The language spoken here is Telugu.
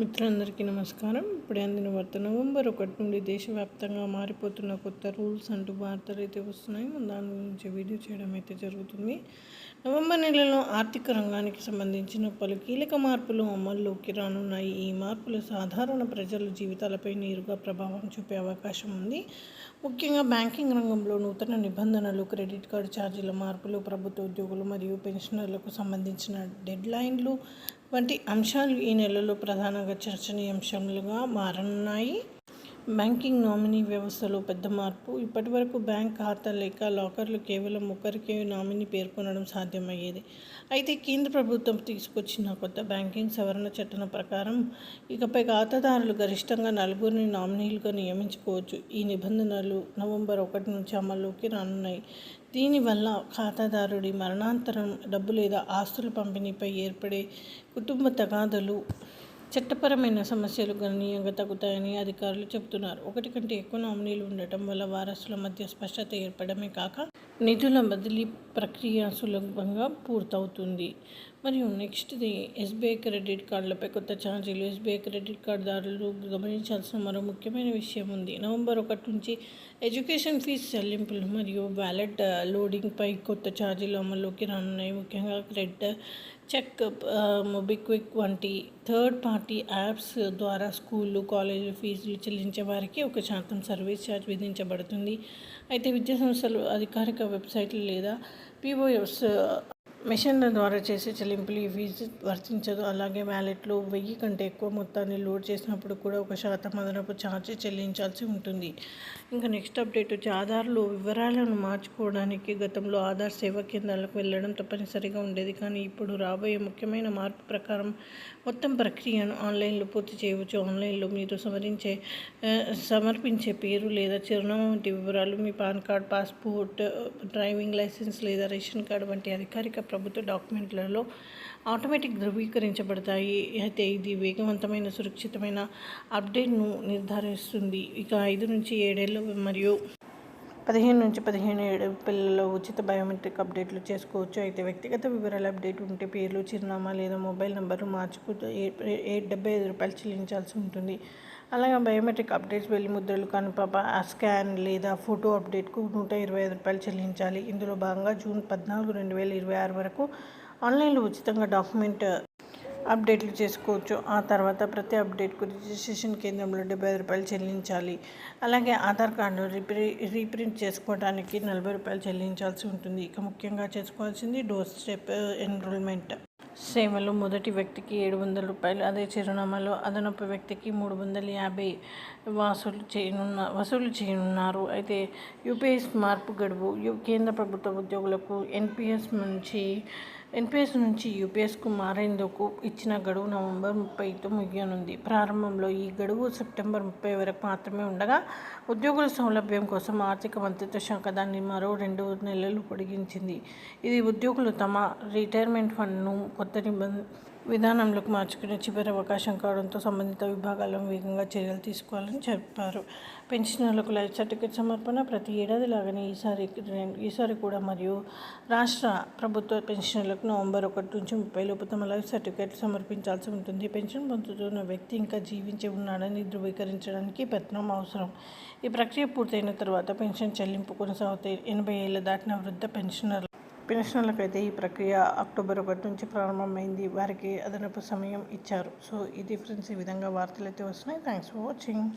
మిత్రులందరికీ నమస్కారం. ఇప్పుడే అందిన వార్త నవంబర్ ఒకటి నుండి దేశవ్యాప్తంగా మారిపోతున్న కొత్త రూల్స్ అంటూ వార్తలు అయితే వస్తున్నాయి. దాని గురించి వీడియో చేయడం అయితే జరుగుతుంది. నవంబర్ నెలలో ఆర్థిక రంగానికి సంబంధించిన పలు కీలక మార్పులు అమల్లోకి రానున్నాయి. ఈ మార్పులు సాధారణ ప్రజల జీవితాలపై నేరుగా ప్రభావం చూపే అవకాశం ఉంది. ముఖ్యంగా బ్యాంకింగ్ రంగంలో నూతన నిబంధనలు క్రెడిట్ కార్డు ఛార్జీల మార్పులు ప్రభుత్వ ఉద్యోగులు మరియు పెన్షనర్లకు సంబంధించిన డెడ్లైన్లు వంటి అంశాలు ఈ నెలలో ప్రధానంగా చర్చనీయాంశాలుగా మారనున్నాయి. బ్యాంకింగ్ నామినీ వ్యవస్థలో పెద్ద మార్పు. ఇప్పటి వరకు బ్యాంక్ ఖాతా లేక లాకర్లు కేవలం ఒకరికే నామినీ పేర్కొనడం సాధ్యమయ్యేది. అయితే కేంద్ర ప్రభుత్వం తీసుకొచ్చిన కొత్త బ్యాంకింగ్ సవరణ చట్టం ప్రకారం ఇకపై ఖాతాదారులు గరిష్టంగా నలుగురిని నామినీలుగా నియమించుకోవచ్చు. ఈ నిబంధనలు నవంబర్ ఒకటి నుంచి అమల్లోకి రానున్నాయి. దీనివల్ల ఖాతాదారుడి మరణాంతరం డబ్బు లేదా ఆస్తుల పంపిణీపై ఏర్పడే కుటుంబ తగాదలు చట్టపరమైన సమస్యలు గణనీయంగా తగ్గుతాయని అధికారులు చెబుతున్నారు. ఒకటి కంటే ఎక్కువ నామినీలు ఉండటం వల్ల వారసుల మధ్య స్పష్టత ఏర్పడమే కాక నిధుల బదిలీ ప్రక్రియ సులభంగా పూర్తవుతుంది. మరియు నెక్స్ట్ది ఎస్బీఐ క్రెడిట్ కార్డులపై కొత్త ఛార్జీలు. ఎస్బీఐ క్రెడిట్ కార్డుదారులు గమనించాల్సిన మరో ముఖ్యమైన విషయం ఉంది. నవంబర్ ఒకటి నుంచి ఎడ్యుకేషన్ ఫీజు చెల్లింపులు మరియు వ్యాలెట్ లోడింగ్పై కొత్త ఛార్జీలు అమల్లోకి రానున్నాయి. ముఖ్యంగా క్రెడిట్ చెక్ మొబిక్విక్ వంటి థర్డ్ పార్టీ యాప్స్ ద్వారా స్కూళ్ళు కాలేజీలు ఫీజులు చెల్లించే వారికి ఒక శాతం సర్వీస్ ఛార్జ్ విధించబడుతుంది. అయితే విద్యా సంస్థలు అధికారిక వెబ్సైట్లు లేదా పీఓఎస్ మెషిన్ల ద్వారా చేసే చెల్లింపులు ఈ ఫీజు వర్తించదు. అలాగే వ్యాలెట్లో వెయ్యి కంటే ఎక్కువ మొత్తాన్ని లోడ్ చేసినప్పుడు కూడా ఒక శాతం అదనపు ఛార్జ్ చెల్లించాల్సి ఉంటుంది. ఇంకా నెక్స్ట్ అప్డేట్ వచ్చి ఆధార్లో వివరాలను మార్చుకోవడానికి గతంలో ఆధార్ సేవా కేంద్రాలకు వెళ్ళడం తప్పనిసరిగా ఉండేది. కానీ ఇప్పుడు రాబోయే ముఖ్యమైన మార్పు ప్రకారం మొత్తం ప్రక్రియను ఆన్లైన్లో పూర్తి చేయవచ్చు. ఆన్లైన్లో మీరు సమరించే సమర్పించే పేరు లేదా చిరునామా వంటి వివరాలు మీ PAN card passport driving licence లేదా రేషన్ కార్డు వంటి అధికారిక ప్రభుత్వ డాక్యుమెంట్లలో ఆటోమేటిక్ ధృవీకరించబడతాయి. అయితే ఇది వేగవంతమైన సురక్షితమైన అప్డేట్ను నిర్ధారిస్తుంది. ఇక ఐదు నుంచి ఏడేళ్ళు మరియు పదిహేను నుంచి పదిహేను ఏడు పిల్లలు ఉచిత బయోమెట్రిక్ అప్డేట్లు చేసుకోవచ్చు. అయితే వ్యక్తిగత వివరాల అప్డేట్ ఉంటే పేర్లు చిరునామా లేదా మొబైల్ నెంబర్ మార్చుకు డెబ్బై ఐదు రూపాయలు చెల్లించాల్సి ఉంటుంది. అలాగే బయోమెట్రిక్ అప్డేట్స్ వెళ్ళి ముద్రలు కనుపాప స్కాన్ లేదా ఫోటో అప్డేట్కు నూట ఇరవై ఐదు రూపాయలు చెల్లించాలి. ఇందులో భాగంగా జూన్ పద్నాలుగు రెండు వేల ఇరవై ఆరు వరకు ఆన్లైన్లో ఉచితంగా డాక్యుమెంట్ అప్డేట్లు చేసుకోవచ్చు. ఆ తర్వాత ప్రతి అప్డేట్కు రిజిస్ట్రేషన్ కేంద్రంలో డెబ్బై ఐదు రూపాయలు చెల్లించాలి. అలాగే ఆధార్ కార్డు రీప్రి రీప్రింట్ చేసుకోవడానికి నలభై రూపాయలు చెల్లించాల్సి ఉంటుంది. ఇక ముఖ్యంగా చేసుకోవాల్సింది డోర్ స్టెప్ ఎన్రోల్మెంట్. సేవలు మొదటి వ్యక్తికి ఏడు వందల రూపాయలు అదే చిరునామాలో అదనపు వ్యక్తికి మూడు వందల యాభై వసూలు చేయనున్న వసూలు చేయనున్నారు. అయితే యూపీఎస్ మార్పు గడువు కేంద్ర ప్రభుత్వ ఉద్యోగులకు ఎన్పిఎస్ నుంచి ఎన్పిఎస్ నుంచి యూపీఎస్కు మారేందుకు ఇచ్చిన గడువు నవంబర్ ముప్పైతో ముగియనుంది. ప్రారంభంలో ఈ గడువు సెప్టెంబర్ ముప్పై వరకు మాత్రమే ఉండగా ఉద్యోగుల సౌలభ్యం కోసం ఆర్థిక మంత్రిత్వ శాఖ దాన్ని మరో రెండు నెలలు పొడిగించింది. ఇది ఉద్యోగులు తమ రిటైర్మెంట్ ఫండ్ను కొత్త నిబంధ విధానంలోకి మార్చుకునే చివరి అవకాశం కావడంతో సంబంధిత విభాగాలను వేగంగా చర్యలు తీసుకోవాలని చెప్పారు. పెన్షనర్లకు లైఫ్ సర్టిఫికేట్ సమర్పణ ప్రతి ఏడాది లాగానే ఈసారి ఈసారి కూడా మరియు రాష్ట్ర ప్రభుత్వ పెన్షనర్లకు నవంబర్ ఒకటి నుంచి ముప్పై లోపు తమ లైఫ్ సర్టిఫికేట్ సమర్పించాల్సి ఉంటుంది. పెన్షన్ పొందుతున్న వ్యక్తి ఇంకా జీవించి ఉన్నాడని ధృవీకరించడానికి పత్రం అవసరం. ఈ ప్రక్రియ పూర్తయిన తర్వాత పెన్షన్ చెల్లింపు కొనసాగుతాయి ఎనభై ఏళ్ళ దాటిన వృద్ధ పెన్షనర్లు పెన్షనర్లకైతే ఈ ప్రక్రియ అక్టోబర్ ఒకటి నుంచి ప్రారంభమైంది. వారికి అదనపు సమయం ఇచ్చారు. సో ఇది ఫ్రెండ్స్ ఈ విధంగా వార్తలు అయితే వస్తున్నాయి. Thanks for watching